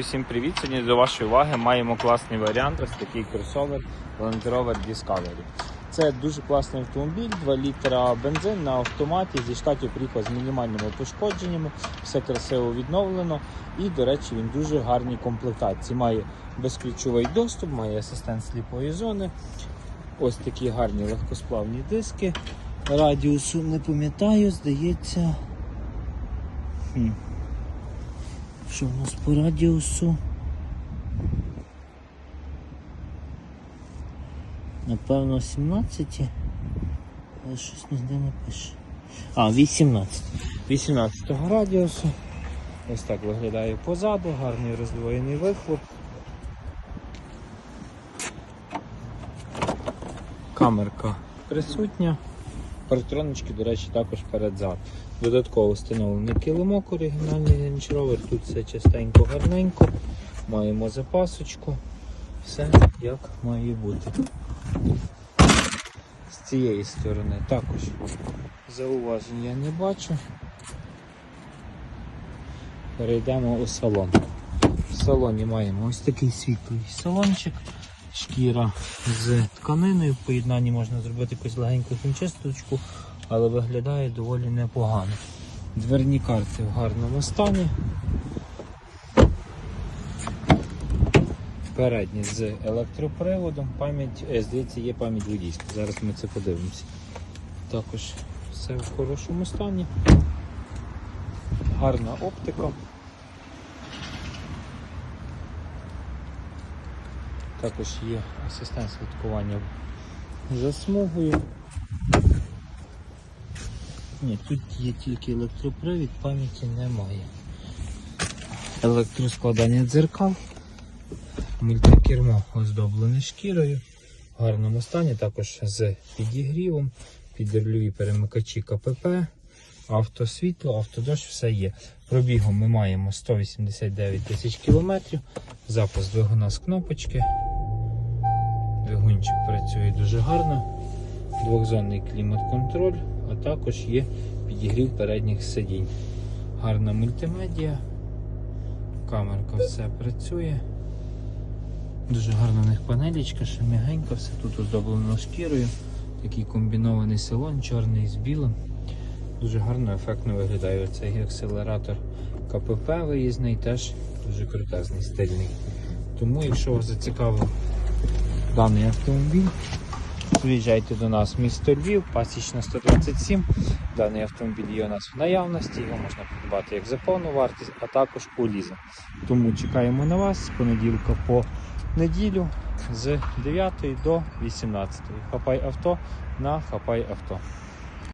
Всім привіт! Сьогодні до вашої уваги маємо класний варіант, ось такий кросовер Land Rover Discovery. Це дуже класний автомобіль, 2 літра бензин на автоматі зі штатів приїхав з мінімальними пошкодженнями, все красиво відновлено і, до речі, він дуже гарній комплектації. Має безключовий доступ, має асистент сліпої зони. Ось такі гарні легкосплавні диски. Радіусу не пам'ятаю, здається. Хм. Що в нас по радіусу? Напевно 17. Але щось ніде не пише. А, 18. 18 радіусу. Ось так виглядає позаду, гарний роздвоєний вихлоп. Камерка присутня. Партронички, до речі, також перед-зад. Додатково встановлений килимок оригінальний Range Rover. Тут все частенько, гарненько. Маємо запасочку. Все як має бути. З цієї сторони також зауважень я не бачу. Перейдемо у салон. В салоні маємо ось такий світлий салончик. Шкіра з тканиною. В поєднанні можна зробити якусь легеньку хімчисточку, але виглядає доволі непогано. Дверні карти в гарному стані. Передні з електроприводом, пам'ять, е, здається, є пам'ять водійська. Зараз ми це подивимося. Також все в хорошому стані. Гарна оптика. Також є асистент слідкування за смугою. Ні, тут є тільки електропривід, пам'яті немає. Електроскладання дзеркал, мультикермо оздоблене шкірою, в гарному стані, також з підігрівом, підрульові перемикачі КПП, автосвітло, автодощ, все є. Пробігом ми маємо 189 тисяч кілометрів, запуск двигуна з кнопочки. Двигунчик працює дуже гарно. Двохзонний клімат-контроль, а також є підігрів передніх сидінь. Гарна мультимедіа. Камерка все працює. Дуже гарна у них панелічка, ще м'ягенька, все тут оздоблено шкірою. Такий комбінований салон, чорний з білим. Дуже гарно, ефектно виглядає цей акселератор КПП виїзний, теж дуже крутезний, стильний. Тому, якщо вас зацікавив даний автомобіль. Приїжджайте до нас в місто Львів, пасічна 127. Даний автомобіль є у нас в наявності, його можна придбати як за повну вартість, а також по лізу. Тому чекаємо на вас з понеділка по неділю з 9 до 18. Хапай авто на хапай авто.